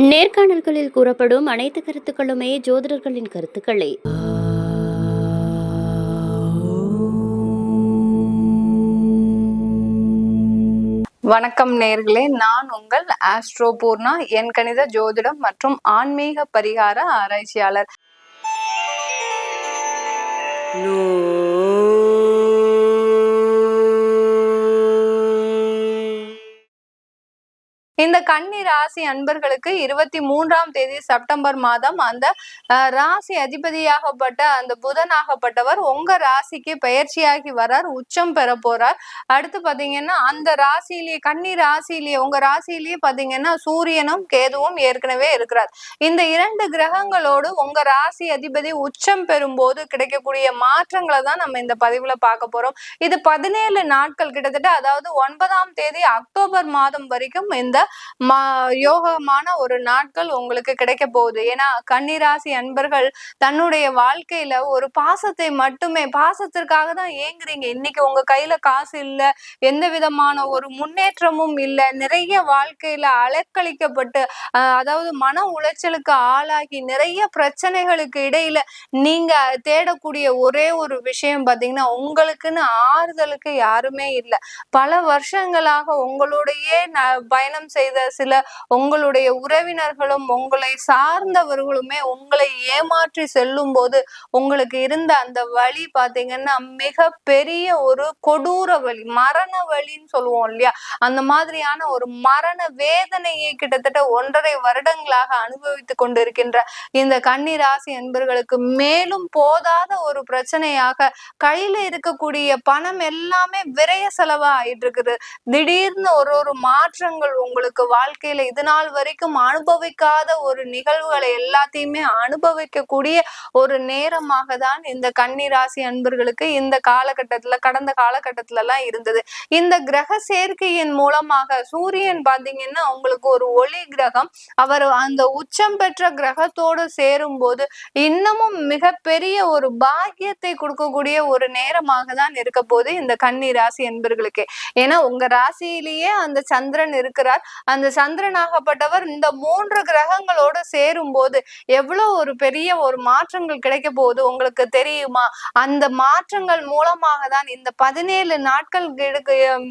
நேர்காணல்களில் கூறப்படும் அனைத்து கருத்துக்களுமே ஜோதிடர்களின் கருத்துக்களே. வணக்கம் நேர்களே நான் உங்கள் ஆஸ்ட்ரோ பூர்ணா என் கணித ஜோதிடம் மற்றும் ஆன்மீக பரிகார ஆராய்ச்சியாளர். இந்த கன்னி ராசி அன்பர்களுக்கு இருபத்தி மூன்றாம் தேதி செப்டம்பர் மாதம் அந்த ராசி அதிபதியாகப்பட்ட அந்த புதனாகப்பட்டவர் உங்க ராசிக்கு பயிற்சியாகி வரார் உச்சம் பெற போறார். அடுத்து பாத்தீங்கன்னா அந்த ராசியிலேயே கன்னி ராசியிலேயே உங்க ராசியிலேயே பாத்தீங்கன்னா சூரியனும் கேதுவும் ஏற்கனவே இருக்கிறார். இந்த இரண்டு கிரகங்களோடு உங்க ராசி அதிபதி உச்சம் பெறும்போது கிடைக்கக்கூடிய மாற்றங்களை தான் நம்ம இந்த பதிவுல பார்க்க போறோம். இது பதினேழு நாட்கள் கிட்டத்தட்ட அதாவது ஒன்பதாம் தேதி அக்டோபர் மாதம் வரைக்கும் இந்த மா யோகமான ஒரு நாட்கள் உங்களுக்கு கிடைக்க போகுது. ஏன்னா கன்னிராசி அன்பர்கள் தன்னுடைய வாழ்க்கையில ஒரு பாசத்தை மட்டுமே பாசத்திற்காக தான் ஏங்குறீங்க. இன்னைக்கு உங்க கையில காசு இல்ல எந்த விதமான ஒரு முன்னேற்றமும் இல்ல நிறைய வாழ்க்கையில அலக்களிக்கப்பட்டு அஹ், அதாவது மன உளைச்சலுக்கு ஆளாகி நிறைய பிரச்சனைகளுக்கு இடையில நீங்க தேடக்கூடிய ஒரே ஒரு விஷயம் பாத்தீங்கன்னா உங்களுக்குன்னு ஆறுதலுக்கு யாருமே இல்லை. பல வருஷங்களாக உங்களுடைய பயணம் செய்த சில உங்களுடைய உறவினர்களும் உங்களை சார்ந்தவர்களுமே உங்களை ஏமாற்றி செல்லும் போது உங்களுக்கு இருந்த அந்த வழி பாத்தீங்கன்னா மிக பெரிய ஒரு கொடூர வழி மரண வழின்னு சொல்லுவோம் இல்லையா? அந்த மாதிரியான ஒரு மரண வேதனையை கிட்டத்தட்ட ஒன்றரை வருடங்களாக அனுபவித்து கொண்டிருக்கின்ற இந்த கன்னி ராசி என்பர்களுக்கு மேலும் போதாத ஒரு பிரச்சனையாக கையில இருக்கக்கூடிய பணம் எல்லாமே விரைய செலவா ஆயிட்டு இருக்குது. திடீர்னு ஒரு ஒரு மாற்றங்கள் உங்களுக்கு வாழ்க்கையில இது நாள் வரைக்கும் அனுபவிக்காத ஒரு நிகழ்வுகளை எல்லாத்தையுமே அனுபவிக்கக்கூடிய ஒரு நேரமாக தான் இந்த கன்னி ராசி அன்பர்களுக்கு இந்த காலகட்டத்துல கடந்த காலகட்டத்துல எல்லாம் இருந்தது. இந்த கிரக சேர்க்கையின் மூலமாக சூரியன் பாத்தீங்கன்னா உங்களுக்கு ஒரு ஒளி கிரகம். அவர் அந்த உச்சம் பெற்ற கிரகத்தோடு சேரும் போது இன்னமும் மிகப்பெரிய ஒரு பாக்கியத்தை கொடுக்கக்கூடிய ஒரு நேரமாக தான் இருக்க போது இந்த கன்னி ராசி என்பர்களுக்கு ஏன்னா உங்க ராசியிலேயே அந்த சந்திரன் இருக்கிறார். அந்த சந்திரனாகப்பட்டவர் இந்த மூன்று கிரகங்களோட சேரும் போது எவ்வளவு ஒரு பெரிய ஒரு மாற்றங்கள் கிடைக்க போகுது உங்களுக்கு தெரியுமா? அந்த மாற்றங்கள் மூலமாக தான் இந்த பதினேழு நாட்கள்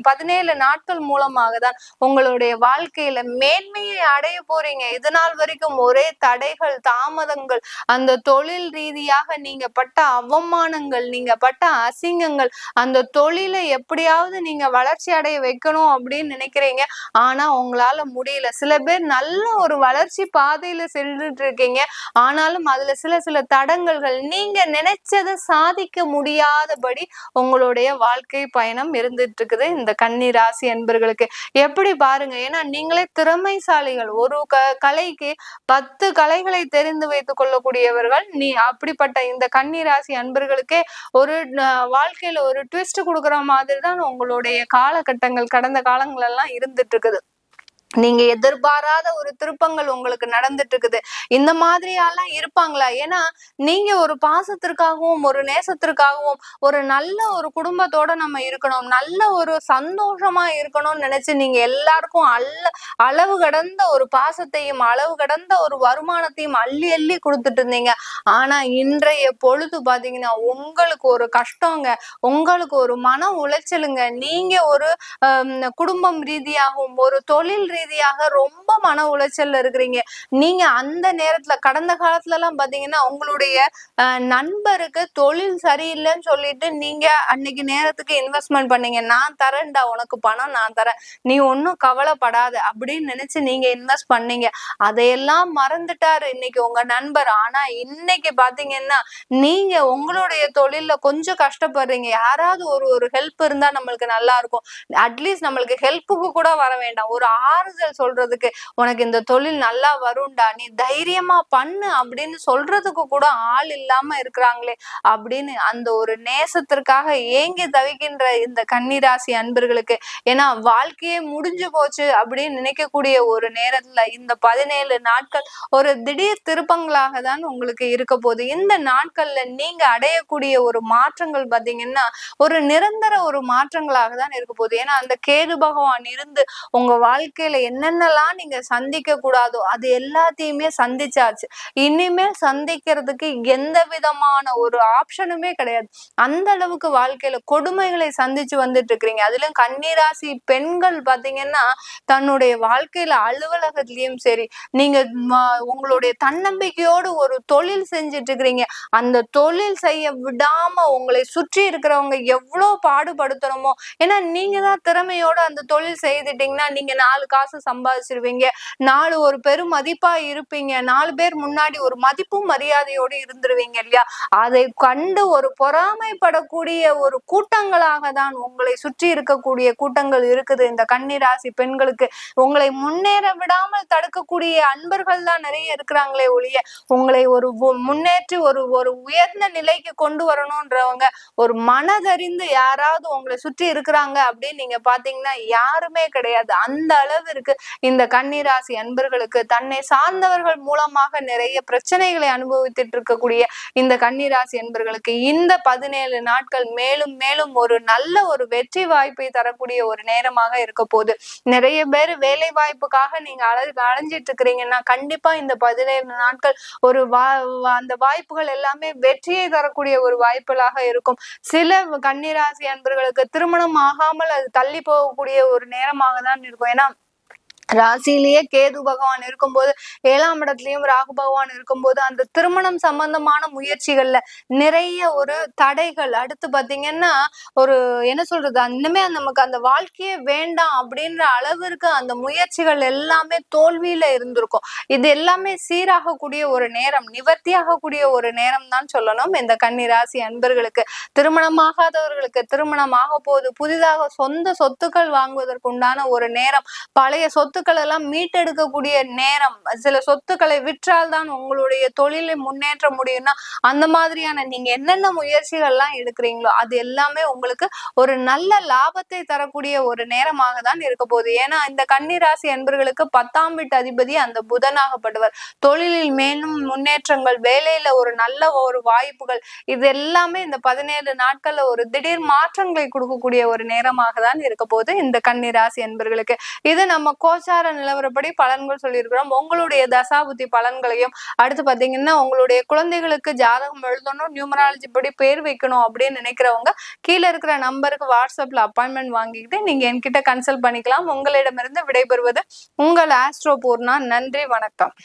பதினேழு நாட்கள் மூலமாக தான் உங்களுடைய வாழ்க்கையில மேன்மையை அடைய போறீங்க. இது நாள் வரைக்கும் ஒரே தடைகள் தாமதங்கள் அந்த தொழில் ரீதியாக நீங்க பட்ட அவமானங்கள் நீங்க பட்ட அசிங்கங்கள் அந்த தொழிலை எப்படியாவது நீங்க வளர்ச்சி அடைய வைக்கணும் அப்படின்னு நினைக்கிறீங்க. ஆனா உங்க உங்களால முடியல. சில பேர் நல்ல ஒரு வளர்ச்சி பாதையில சென்றுட்டு இருக்கீங்க ஆனாலும் அதுல சில சில தடங்கல்கள் நீங்க நினைச்சதை சாதிக்க முடியாதபடி உங்களுடைய வாழ்க்கை பயணம் இருந்துட்டு இருக்குது இந்த கன்னி ராசி அன்பர்களுக்கு. எப்படி பாருங்க. ஏன்னா நீங்களே திறமைசாலிகள். ஒரு க கலைக்கு பத்து கலைகளை தெரிந்து வைத்துக் கொள்ளக்கூடியவர்கள். நீ அப்படிப்பட்ட இந்த கன்னி ராசி அன்பர்களுக்கே ஒரு அஹ், வாழ்க்கையில ஒரு ட்விஸ்ட் கொடுக்குற மாதிரி தான் உங்களுடைய காலகட்டங்கள். கடந்த காலங்கள் எல்லாம் இருந்துட்டு இருக்குது நீங்க எதிர்பாராத ஒரு திருப்பங்கள் உங்களுக்கு நடந்துட்டு இருக்குது இந்த மாதிரியாலாம் இருப்பாங்களா? ஏன்னா நீங்க ஒரு பாசத்திற்காகவும் ஒரு நேசத்திற்காகவும் ஒரு நல்ல ஒரு குடும்பத்தோட நம்ம இருக்கணும். நல்ல ஒரு சந்தோஷமா இருக்கணும்னு நினைச்சு நீங்க எல்லாருக்கும் அல்ல அளவு கடந்த ஒரு பாசத்தையும் அளவு கடந்த ஒரு வருமானத்தையும் அள்ளி அள்ளி கொடுத்துட்டு இருந்தீங்க ஆனா இன்றைய பொழுது பாத்தீங்கன்னா உங்களுக்கு ஒரு கஷ்டங்க. உங்களுக்கு ஒரு மன உளைச்சலுங்க. நீங்க ஒரு ஹம், குடும்பம் ரீதியாகவும் ஒரு தொழில் ரீதியாக ரொம்ப மன உளைச்சல்ல இருக்கிறீங்க. நீங்க அந்த நேரத்துல கடந்த காலத்துல எல்லாம் பாத்தீங்கன்னா உங்களுடைய நண்பருக்கு தொழில் சரியில்லைன்னு சொல்லிட்டு நீங்க அன்னைக்கு நேரத்துக்கு இன்வெஸ்ட்மெண்ட் பண்ணீங்க. நான் தரேன்டா உனக்கு பணம் நான் தரேன். நீ ஒன்னும் கவலைப்படாத அப்படின்னு நினைச்சு நீங்க இன்வெஸ்ட் பண்ணீங்க. அதையெல்லாம் மறந்துட்டாரு இன்னைக்கு உங்க நண்பர். ஆனா இன்னைக்கு பாத்தீங்கன்னா நீங்க உங்களுடைய தொழில்ல கொஞ்சம் கஷ்டப்படுறீங்க. யாராவது ஒரு ஒரு ஹெல்ப் இருந்தா நம்மளுக்கு நல்லா இருக்கும். அட்லீஸ்ட் நம்மளுக்கு ஹெல்ப்புக்கு கூட வர வேண்டாம். ஒரு ஆறுதல் சொல்றதுக்கு உனக்கு இந்த தொழில் நல்லா வரும்டா நீ தைரியமா பண்ணு அப்படின்னு சொல்றதுக்கு கூட ஆள் இல்லாம இருக்கிறாங்களே அப்படின்னு அந்த ஒரு நேசத்திற்காக ஏங்கி தவிக்கின்ற இந்த கன்னிராசி அன்பர்களுக்கு ஏன்னா வாழ்க்கையே முடிஞ்சு போச்சு அப்படின்னு நினைக்கக்கூடிய ஒரு நேரத்துல இந்த பதினேழு நாட்கள் ஒரு திடீர் திருப்பங்களாக தான் உங்களுக்கு இருக்க போகுது. இந்த நாட்கள்ல நீங்க அடையக்கூடிய ஒரு மாற்றங்கள் பாத்தீங்கன்னா ஒரு நிரந்தர ஒரு மாற்றங்களாக தான் இருக்க போகுது. ஏன்னா அந்த கேது பகவான் இருந்து உங்க வாழ்க்கையில வாழ்க்கையில என்னென்னலாம் நீங்க சந்திக்க கூடாதோ அது எல்லாத்தையுமே சந்திச்சாச்சு. இனிமேல் சந்திக்கிறதுக்கு எந்த விதமான ஒரு ஆப்ஷனுமே கிடையாது. அந்த அளவுக்கு வாழ்க்கையில கொடுமைகளை சந்திச்சு வந்துட்டு இருக்கிறீங்க அதுலயும் கன்னிராசி பெண்கள் பாத்தீங்கன்னா தன்னுடைய வாழ்க்கையில அலுவலகத்திலயும் சரி நீங்க உங்களுடைய தன்னம்பிக்கையோடு ஒரு தொழில் செஞ்சுட்டு இருக்கிறீங்க அந்த தொழில் செய்ய விடாம உங்களை சுற்றி இருக்கிறவங்க எவ்வளவு பாடுபடுத்தணுமோ ஏன்னா நீங்க தான் திறமையோட அந்த தொழில் செய்துட்டீங்கன்னா நீங்க நாலு காசு சம்பாதிச்சிருவீங்க. நாலு ஒரு பெரும் மதிப்பா இருப்பீங்க. நாலு பேர் முன்னாடி ஒரு மதிப்பும் மரியாதையோடு இருந்துருவீங்க இல்லையா? அதை கண்டு ஒரு பொறாமைப்படக்கூடிய ஒரு கூட்டங்களாக தான் உங்களை சுற்றி இருக்கக்கூடிய கூட்டங்கள் இருக்குது. இந்த கன்னிராசி பெண்களுக்கு உங்களை முன்னேற விடாமல் தடுக்கக்கூடிய அன்பர்கள் தான் நிறைய இருக்கிறாங்களே ஒழிய உங்களை ஒரு முன்னேற்றி ஒரு ஒரு உயர்ந்த நிலைக்கு கொண்டு வரணும்ன்றவங்க ஒரு மனதறிந்து யாராவது உங்களை சுற்றி இருக்கிறாங்க அப்படின்னு நீங்க பாத்தீங்கன்னா யாருமே கிடையாது. அந்த இருக்கு. இந்த கன்னிராசி அன்பர்களுக்கு தன்னை சார்ந்தவர்கள் மூலமாக நிறைய பிரச்சனைகளை அனுபவித்துட்டு இருக்கக்கூடிய இந்த கன்னிராசி அன்பர்களுக்கு இந்த பதினேழு நாட்கள் மேலும் மேலும் ஒரு நல்ல ஒரு வெற்றி வாய்ப்பை தரக்கூடிய ஒரு நேரமாக இருக்க போகுது. நிறைய பேர் வேலை வாய்ப்புக்காக நீங்க அழ அலைஞ்சிட்டு இருக்கிறீங்கன்னா கண்டிப்பா இந்த பதினேழு நாட்கள் ஒரு வா வா- அந்த வாய்ப்புகள் எல்லாமே வெற்றியை தரக்கூடிய ஒரு வாய்ப்புகளாக இருக்கும். சில கன்னிராசி அன்பர்களுக்கு திருமணம் ஆகாமல் அது தள்ளி போகக்கூடிய ஒரு நேரமாக தான் இருக்கும். ஏன்னா ராசியிலேயே கேது பகவான் இருக்கும்போது ஏழாம் இடத்துலயும் ராகு பகவான் இருக்கும்போது அந்த திருமணம் சம்பந்தமான முயற்சிகள்ல நிறைய ஒரு தடைகள். அடுத்து பாத்தீங்கன்னா ஒரு என்ன சொல்றது? இன்னுமே நமக்கு அந்த வாழ்க்கையே வேண்டாம் அப்படின்ற அளவிற்கு அந்த முயற்சிகள் எல்லாமே தோல்வியில இருந்திருக்கும். இது எல்லாமே சீராகக்கூடிய ஒரு நேரம் நிவர்த்தியாகக்கூடிய ஒரு நேரம் தான் சொல்லணும். இந்த கன்னி ராசி அன்பர்களுக்கு திருமணமாகாதவர்களுக்கு திருமணம் ஆக போகுது புதிதாக சொந்த சொத்துக்கள் வாங்குவதற்குண்டான ஒரு நேரம் பழைய சொத்து சொத்துக்கள் எல்லாம் மீட்டெடுக்கக்கூடிய நேரம் சில சொத்துக்களை விற்றால் தான் உங்களுடைய தொழிலை முன்னேற்ற முடியும்னா அந்த மாதிரியான நீங்க என்னென்ன முயற்சிகள் எல்லாம் எடுக்கிறீங்களோ அது எல்லாமே உங்களுக்கு ஒரு நல்ல லாபத்தை தரக்கூடிய ஒரு நேரமாக தான் இருக்க போகுது. ஏன்னா இந்த கன்னிராசி என்பர்களுக்கு பத்தாம் வீட்டு அதிபதி அந்த புதனாகப்படுவர். தொழிலில் மேலும் முன்னேற்றங்கள் வேலையில ஒரு நல்ல ஒரு வாய்ப்புகள் இது எல்லாமே இந்த பதினேழு நாட்கள்ல ஒரு திடீர் மாற்றங்களை கொடுக்கக்கூடிய ஒரு நேரமாக தான் இருக்க போகுது இந்த கன்னிராசி என்பர்களுக்கு இது நம்ம கோச்சார நிலவரப்படி பலன்கள் சொல்லியிருக்கிறோம். உங்களுடைய தசாபுத்தி பலன்களையும் அடுத்து பாத்தீங்கன்னா உங்களுடைய குழந்தைகளுக்கு ஜாதகம் எழுதணும் நியூமராலஜி படி பேர் வைக்கணும் அப்படின்னு நினைக்கிறவங்க கீழே இருக்கிற நம்பருக்கு வாட்ஸ்அப்ல அப்பாயின்மெண்ட் வாங்கிக்கிட்டு நீங்க என்கிட்ட கன்சல்ட் பண்ணிக்கலாம். உங்களிடமிருந்து விடைபெறுவது உங்கள் ஆஸ்ட்ரோ பூர்ணா. நன்றி வணக்கம்.